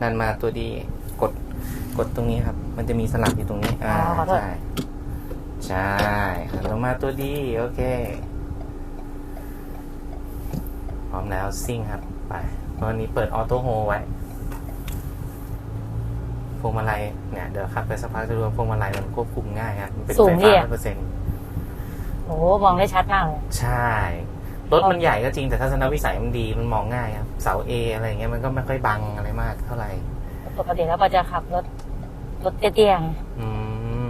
ดันมาตัวดีกดกดตรงนี้ครับ มันจะมีสลักอยู่ตรงนี้ อ่าอ๋อขอโทษ ใช่ใช่หันลงมาตัวดีโอเค พร้อมแล้วซิ่งครับ ไปวันนี้เปิดออโต้โฮไว้พวงมาลัยเนี่ยเดี๋ยวขับไปสักพักจะดูว่าพวงมาลัยมันควบคุมง่ายครับมันเป็นสูไฟงดิฟ้าอะ ร้อยเปอร์เซ็นต์โอ้โหมองได้ชัดมากเลย ใช่ รถมันใหญ่ก็จริงแต่ทัศนวิสัยมันดีมันมองง่ายครับเสาเออะไรอย่างเงี้ยมันก็ไม่ค่อยบังอะไรมากเท่าไหร่ปกติแล้วปอจะขับรถรถเตี้ยๆไงอืม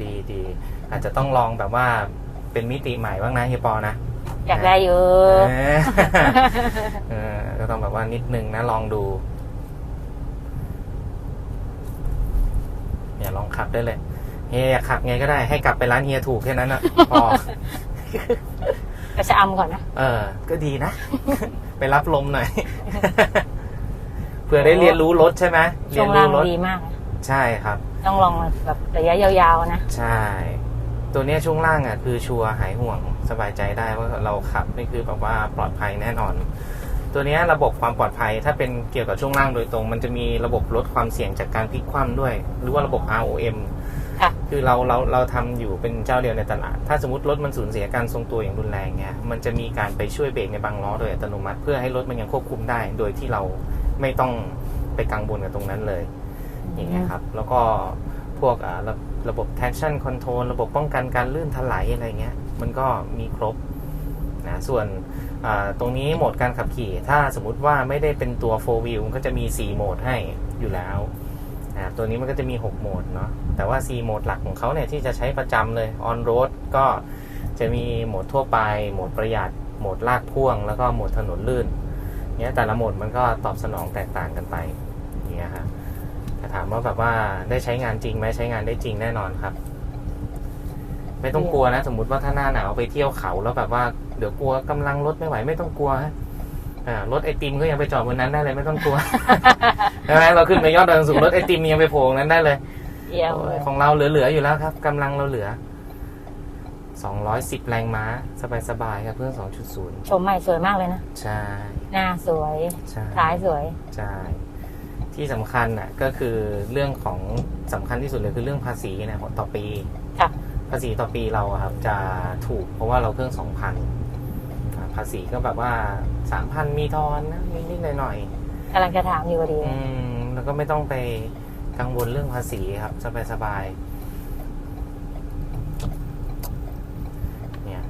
ดีดีอาจจะต้องลองแบบว่าเป็นมิติใหม่บ้างนะเฮียปอนะอยากได้เยอเอะอเออก็ต้องแบบว่านิดนึงนะลองดูเนี่ยลองขับได้เลยเฮียอยากขับไงก็ได้ให้กลับไปร้านเฮียถูกแค่นั้นนะพอ กระชะอำก่อนนะ เออ ก็ดีนะ ไปรับลมหน่อย เพื่อได้เรียนรู้รถใช่ไหมเรีช่ยวนงล่างรู้รถ ดีมากนะใช่ครับ ต้องลองแบบระยะยาวๆนะ ใช่ ตัวเนี้ยช่วงล่างอะคือชัวร์หายห่วงสบายใจได้ว่าเราขับนี่คือแบบว่าปลอดภัยแน่นอน ตัวเนี้ยระบบความปลอดภัยถ้าเป็นเกี่ยวกับช่วงล่างโดยตรง มันจะมีระบบลดความเสี่ยงจากการพลิกคว่ำด้วย หรือว่าระบบ ROM ค่ะ คือเราเราเราทำอยู่เป็นเจ้าเดียวในตลาด ถ้าสมมติรถมันสูญเสียการทรงตัวอย่างรุนแรงเนี่ยมันจะมีการไปช่วยเบรกในบางล้อโดยอัตโนมัติ เพื่อให้รถมันยังควบคุมได้ โดยที่เราไม่ต้องไปกังวลกับตรงนั้นเลย อย่างเงี้ยครับ แล้วก็พวกอ่าระระบบ traction control ระบบป้องกันการลื่นถลายอะไรเงี้ย มันก็มีครบนะส่วนอ่าตรงนี้โหมดการขับขี่ ถ้าสมมติว่าไม่ได้เป็นตัว4 wheel ก็จะมี 4 โหมดให้อยู่แล้ว อ่าตัวนี้มันก็จะมี 6 โหมดเนาะแต่ว่า4โหมดหลักของเขาเนี่ยที่จะใช้ประจำเลย on road ก็จะมีโหมดทั่วไป โหมดประหยัด โหมดลากพ่วง แล้วก็โหมดถนนลื่นเนี้ยแต่ละโหมดมันก็ตอบสนองแตกต่างกันไปเงี้ยฮะแต่ถามว่าแบบว่าได้ใช้งานจริงไหมใช้งานได้จริงแน่นอนครับ ไม่ต้องกลัวนะ สมมติว่าถ้าหน้าหนาวไปเที่ยวเขาแล้วแบบว่าเดี๋ยวกลัวกำลังรถไม่ไหวไม่ต้องกลัวฮะ รถไอติมก็ยังไปจอดบนนั้นได้เลยไม่ต้องกลัวใช่ไหมเราขึ้นไปยอดดอยสูงรถไอติมยังไปโผล่ตรงนั้นได้เลยเยี่ยมโอ้เลยยของเราเหลือๆอยู่แล้วครับกำลังเราเหลือ210แรงม้า สบายๆครับเพื่อน2.0ชมใหม่สวยมากเลยนะ ใช่หน้าสวยใช่ท้ายสวย ใช่ ที่สำคัญน่ะก็คือเรื่องของสำคัญที่สุดเลยคือเรื่องภาษีนะต่อปีค่ะภาษีต่อปีเราอะครับจะถูกเพราะว่าเราเครื่องสองพัน ภาษีก็แบบว่าสามพันมีทอนนะนิดๆหน่อยกำลังจะถามอยู่พอดีๆอืมแล้วก็ไม่ต้องไปกังวลเรื่องภาษีครับสบายๆเนี่ย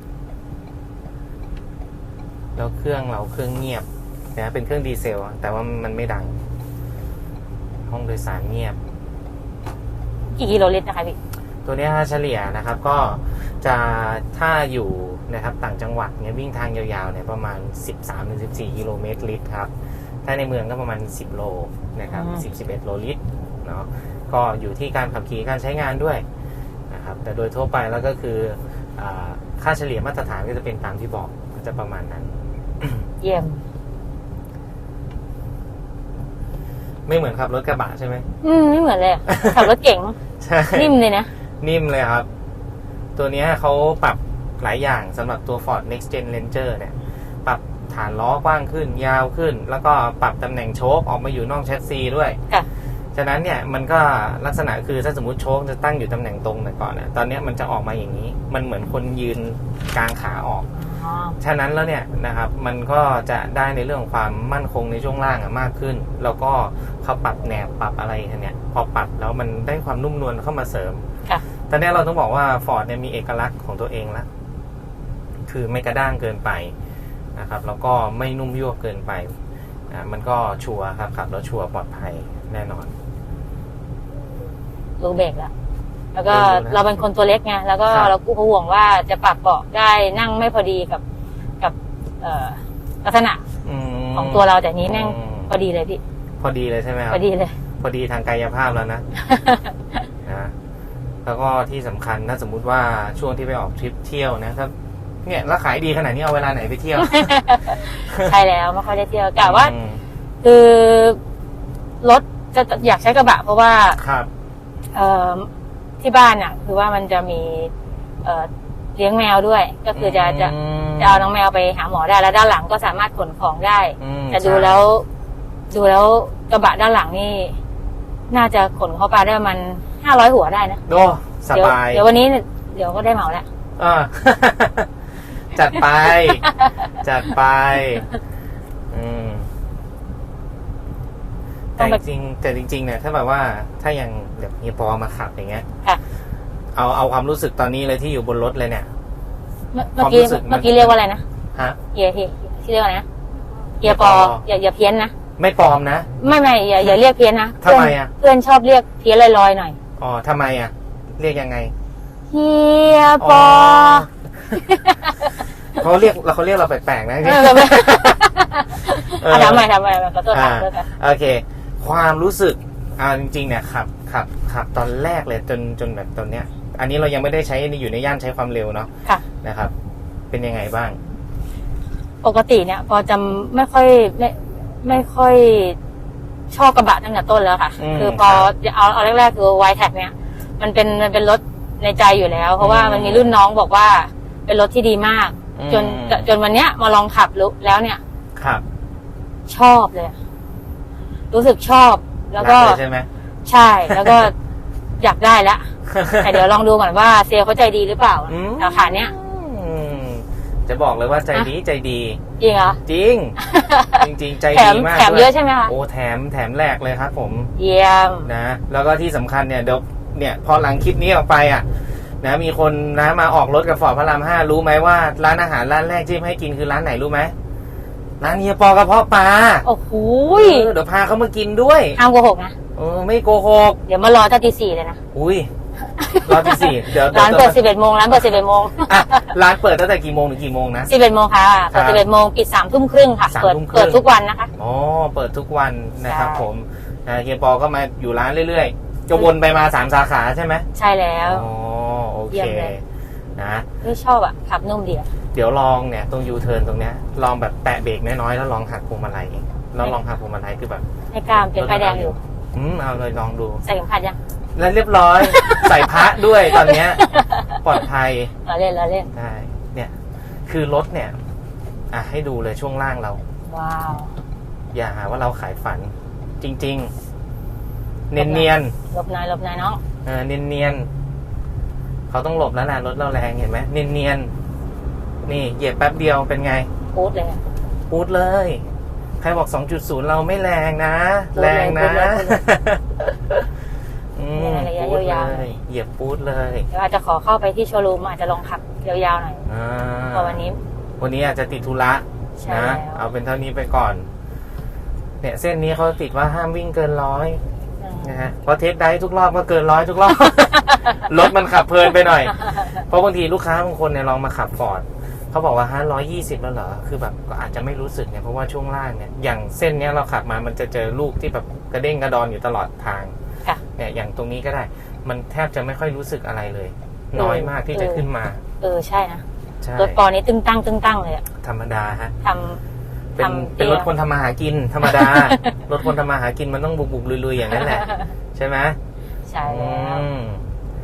แล้วเครื่องเราเครื่องเงียบนะเป็นเครื่องดีเซลอะแต่ว่ามันไม่ดัง ห้องโดยสารเงียบ กี่กิโลลิตรนะคะพี่ตัวเนี้ยเฉลี่ยนะครับ ก็ จะถ้าอยู่นะครับต่างจังหวัดเนี่ยวิ่งทางยาวๆเนี่ยประมาณ 13-14กิโลเมตรลิตรครับ ถ้าในเมืองก็ประมาณ 10 โลนะครับอืม10-11 โลลิตรเนาะก็อยู่ที่การขับขี่การใช้งานด้วยนะครับแต่โดยทั่วไปแล้วก็คืออาค่าเฉลี่ยมาตรฐานก็จะเป็นตามที่บอกก็จะประมาณนั้น เยี่ยม ไม่เหมือนขับรถกระบะใช่ไหมอืมไม่เหมือนเลยอะขับรถเก่งใช่นิ่มเลยนะ นิ่มเลยครับ ตัวเนี้ยเขาปรับหลายอย่างสำหรับตัว Ford Next Gen Ranger เนี่ย ปรับฐานล้อกว้างขึ้นยาวขึ้น แล้วก็ปรับตำแหน่งโชคออกมาอยู่นอกแชสซีด้วยค่ะฉะนั้นเนี่ยมันก็ลักษณะคือถ้าสมมติโชคจะตั้งอยู่ตำแหน่งตรงแต่ก่อนเนี่ยตอนเนี้ยมันจะออกมาอย่างนี้ มันเหมือนคนยืนกลางขาออกอ๋อฉะนั้นแล้วเนี่ยนะครับมันก็จะได้ในเรื่องของความมั่นคงในช่วงล่างอะมากขึ้น แล้วก็เขาปรับแนบปรับอะไรเนี่ยพอปรับแล้วมันได้ความนุ่มนวลเข้ามาเสริมค่ะ ตอนนี้เราต้องบอกว่า Ford เนี่ยมีเอกลักษณ์ของตัวเองแล้วคือไม่กระด้างเกินไปนะครับ แล้วก็ไม่นุ่มยวบเกินไปอ่ามันก็ชัวร์ครับขับแล้วชัวร์ปลอดภัยแน่นอน รู้เบรกแล้วแล้วก็รู้นะเราเป็นคนตัวเล็กไงแล้วก็ครับเรากู้ห่วงว่าจะปรับเบาะได้นั่งไม่พอดีกับกับเอ่อลักษณะมของตัวเราแต่นี้แม่งอืมพอดีเลยพี่ พอดีเลยใช่ไหมครัพบอดีเลย พอดีทางกายภาพแล้วนะนะ แล้วก็ที่สำคัญถ้าสมมุติว่าช่วงที่ไปออกทริปเที่ยวนะถ้าเนี่ยแล้วขายดีขนาดนี้เอาเวลาไหนไปเที่ยว ใช่แล้วไม่ค่อยได้เที่ยวกะว่าอืมคือรถจะอยากใช้กระบะ เพราะว่าครับเอ่อที่บ้านอะ คือว่ามันจะมี เอ่อเลี้ยงแมวด้วย ก็คือจะจะมจะเอาน้องแมวไปหาหมอได้แล้วด้านหลังก็สามารถขนของได้อืมแต่ดูใช่แล้ว ดูแล้วกระบะด้านหลังนี่ น่าจะขนเข้าไปได้ประมัน ห้าร้อยหัวได้นะโอ้สเดี๋ยวบาย เดี๋ยววันนี้เนี่ยเดี๋ยวก็ได้เหมาแล้วอ่าจัดไป จัดไปอืมต้แต่องจไปริงๆแต่จริงๆเนี่ยถ้าแบบว่าถ้ายังแบบเฮียปอมาขับอย่างเงี้ยค่ะเอาเอาความรู้สึกตอนนี้เลยที่อยู่บนรถเลยเนี่ย เมื่อเมื่อกี้ความรู้สึกมันเมื่อกี้เรียกว่าอะไรนะฮะเฮียเฮียที่เรียกว่าอะไรนะเฮียปอเฮียปออย่าอย่าเพี้ยนนะไม่ปลอมนะ ไม่ไม่อย่าอย่าเรียกเพี้ยนนะทำไมเพื่นอะเพื่อนชอบเรียกเพี้ยนลอยๆหน่อย อ๋อทำไมอะ เรียกยังไง เฮียปอ เขาเรียกเราเขาเรียกเราแปลกๆนะ เออแบบเอออะทำไมทำไมขอโทษอ่าค่ะขอโทษค่ะโอเค ความรู้สึกอ่าจริงๆเนี่ยขับขับขับตอนแรกเลยจนจนแบบตอนเนี้ย อันนี้เรายังไม่ได้ใช้อยู่ในย่านใช้ความเร็วเนาะค่ะ นะครับ เป็นยังไงบ้าง ปกติเนี่ย พอจะไม่ค่อยไม่ไม่ค่อย ชอบกระบะตั้งแต่ต้นแล้วค่ะ อืมคือพอเอาเอาแรกๆคือไวแท็กเนี่ย มันเป็นมันเป็นรถในใจอยู่แล้ว เพราะว่าอืมมันมีรุ่นน้องบอกว่าเป็นรถที่ดีมาก อืม จนจนวันเนี้ยมาลองขับรู้แล้วเนี่ย ครับชอบเลยอะรู้สึกชอบแล้วก็ รัเลยใช่ไหม ใช่แล้วก็ อยากได้แล้วแต่เดี๋ยวลองดูก่อนว่าเซลลเขาใจดีหรือเปล่าอืม ราคาเนี้ยอืม จะบอกเลยว่าใจดีใจดี จริงเหรอ จริง จริง ๆ ใจแถดีมมากแถมด้วเยอะใช่ไหมคะโอ้แถมแถมแรกเลยครับ ผมเยี่ยมนะแล้วก็ที่สำคัญเนี่ยเดี๋ยวเนี่ยพอหลังคลิปนี้ออกไปอะนะมีคนนะมาออกรถกับฟอร์ดพระรามห้ารู้ไหมว่าร้านอาหารร้านแรกที่ให้กินคือร้านไหนรู้ไหมร้านเฮียปอกระเพาะปลาโอ้โหเออเดี๋ยวพาเขามากินด้วยห้ามโกหกนะเออไม่โกหก เดี๋ยวมารอตั้งตีสี่เลยนะ อุ้ย รอบที่สี่เดี๋ยวร้านเปิดดี๋สิยวบเอ็ดโมงร้านเปิดสิบเอ็ดโมงอะร้านเปิดตั้งแต่กี่โมงถึงกี่โมงนะสิบเอ็ดโมงค่ะเปิดครัสิบบเอ็ดโมงปิดสามทุ่มครึ่งค่ะสามเปิดทุ่มครึ่งเปิดทุกวันนะคะอ๋อเปิดทุกวันนะครับใช่ผมนะเฮียปอก็มาอยู่ร้านเรื่อยๆจะวนไปมาสามสาขาใช่ไหมใช่แล้วอ๋อโอเยี่เคยมเลยนะไม่ชอบอะขับนุ่มดีอะเดี๋ยวลองเนี่ยตรงยูเทิร์นตรงเนี้ยลองแบบแตะเบรกน้อยๆแล้วลองหักพวงมาลัยแล้วลองหักพวงมาลัยคือแบบในกล้ามเป็นไฟแดงอยู่อืมเอาเลยลองดูใส่เข็มขัดยัง แล้วเรียบร้อย ใส่พระด้วยตอนเนี้ย ปลอดภัยเราเล่นเราเล่น ได้เนี่ย คือรถเนี่ย อะให้ดูเลยช่วงล่างเรา ว้าว อย่าหาว่าเราขายฝัน จริง ๆ เนียนเนียนหลบหน่อยหลบหน่อยน้องๆเออเนียนเนียนๆเขาต้องหลบแล้วนะรถเราแรงเห็นไหมเนียนเนียนๆนี่เหยียบแป๊บเดียวเป็นไง พูดเลยอะ พูดเลย ใครบอก 2.0 เราไม่แรงนะ พูดเลยแรงนะ พูดเลยพูดเลยอื มในระยะพูดยาวเลยเหยียบพูดเลยเดี๋ยวอาจจะขอเข้าไปที่โชว์รูมอาจจะลองขับยาวๆหน่อยอ่าเพราะวันนี้ วันนี้อาจจะติดธุระใช่นะแล้วเอาเป็นเท่านี้ไปก่อน เนี่ยเส้นนี้เขาติดว่าห้ามวิ่งเกินร้อยอืมนะฮะเพราะเทสได้ทุกรอบก็เกินร้อยทุกรอบรถมันขับเพลินไปหน่อย เพราะบางทีลูกค้าบางคนเนี่ยลองมาขับฟอร์ดเขาบอกว่าฮะร้อยยี่สิบแล้วเหรอคือแบบก็อาจจะไม่รู้สึกเนี่ยเพราะว่าช่วงล่างเนี่ยอย่างเส้นเนี้ยเราขับมามันจะเจอลูกที่แบบกระเด้งกระดอนอยู่ตลอดทางค่ะ เนี่ยอย่างตรงนี้ก็ได้ มันแทบจะไม่ค่อยรู้สึกอะไรเลย น้อยมากที่จะขึ้นมา เออใช่นะใช่รถปอนี้ตึ้งตั้งตึ้งตั้งเลยอะธรรมดาฮะทเป็นทำเป็นเตี้ยรถคนทำมาหากิน ธรรมดารถคนทำมาหากินมันต้องบุกบุกๆลุยๆอย่างนั้นแหละ ใช่ไหมำใช่แล้วอืม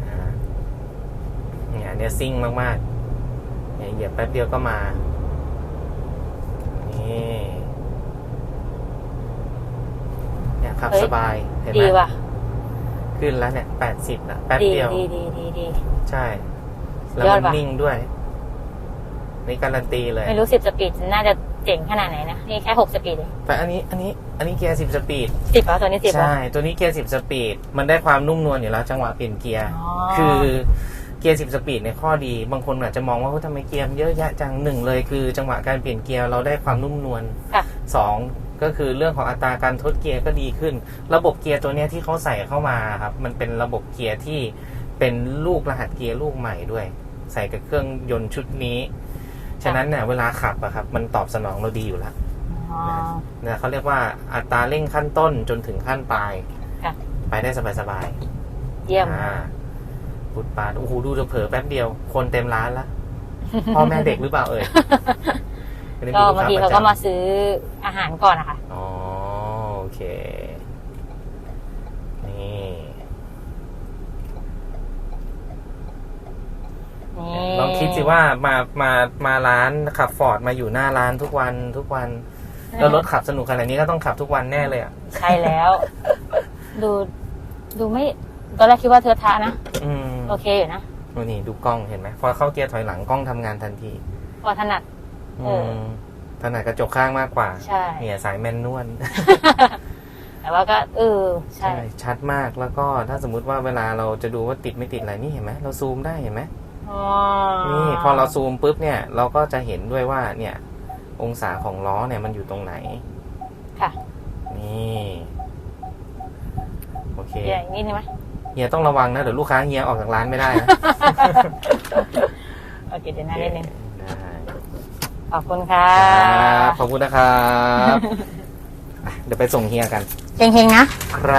อ่าเนี่ยอันเนี้ยซิ่งมากๆเนี่ยเหยียบแป๊บเดียวก็มานี่เนี่ยขับสบายเห็นไหดีมว่ะ ขึ้นแล้วเนี่ยแปดสิบละแป๊บดีเดียว ดีดีดีดี ใช่ แล้วยอมัดนว่ะ นิ่งด้วย นี่การันตีเลย ไม่รู้สิบสปีดน่าจะเจ๋งขนาดไหนนะ นี่แค่หกสปีดเองแต่อันนี้อันนี้ อันนี้เกียร์สิบสปีด สิบเหรอตัวนี้สิบเหรอ ใช่ ตัวนี้เกียร์สิบสปีด มันได้ความนุ่มนวลอยู่แล้ว จังหวะเปลี่ยนเกียร์ อ๋อ คือเกียร์สิบสปีดในยข้อดี บางคนอาจจะมองว่าเฮ้ยทำไมเกียร์มันเยอะแยะจังหนึ่งเลยคือ จังหวะการเปลี่ยนเกียร์เราได้ความนุ่มนวลค่ะ สอง ก็คือเรื่องของอัตราการทดเกียร์ก็ดีขึ้น ระบบเกียร์ตัวเนี้ยที่เขาใส่เข้ามาครับ มันเป็นระบบเกียร์ที่เป็นลูกรหัสเกียร์ลูกใหม่ด้วย ใส่กับเครื่องยนต์ชุดนี้ ฉะนั้นเนี่ยเวลาขับอะครับ มันตอบสนองเราดีอยู่แล้วอ๋อนะเขาเรียกว่าอัตราเร่งขั้นต้นจนถึงขั้นปลายค่ะไปได้สบายเยี่ยมๆอ่าพุดปาดโอ้โหดูจะเผลอแป๊บเดียว คนเต็มร้านละพ่อแม่เด็กหรือเปล่าเอ่ย อันนี้ก็ลูบางค้ทีเขาประจำก็มาซื้ออาหารก่อนนะคะอ๋อโอเค นี่ นี่ลองคิดสิว่ามามามาร้านขับฟอร์ดมาอยู่หน้าร้านทุกวันทุกวันแล้วรถขับสนุกขนาดนี้ก็ต้องขับทุกวันแน่เลยอะใช่แล้ว ดูดูไม่ตอนแรกคิดว่าเธอทะนะอืมโอเคอยู่นะดูนี่ดูกล้องเห็นไหมพอเข้าเกียร์ถอยหลังกล้องทำงานทันที พอถนัดเอออืม ถนัดกระจกข้างมากกว่าใช่เนี่ยสายแมนนวลแต่ว่าก็เออใช่ใช่ชัดมากแล้วก็ถ้าสมมุติว่าเวลาเราจะดูว่าติดไม่ติดอะไรนี่เห็นไหมเราซูมได้เห็นไหมอ๋อนี่พอเราซูมปุ๊บเนี่ย เราก็จะเห็นด้วยว่าเนี่ย องศาของล้อเนี่ยมันอยู่ตรงไหน ค่ะ นี่โอเคเดี๋ยวอีกนิดนึงไหมเฮียต้องระวังนะเดี๋ยวลูกค้าเฮียออกจากร้านไม่ได้นะโอเคเดี๋ยวหน้านิดนึงได้ ขอบคุณค่ะครับขอบคุณนะครับอะเดี๋ยวไปส่งเฮียกัน เฮงๆนะ ครับ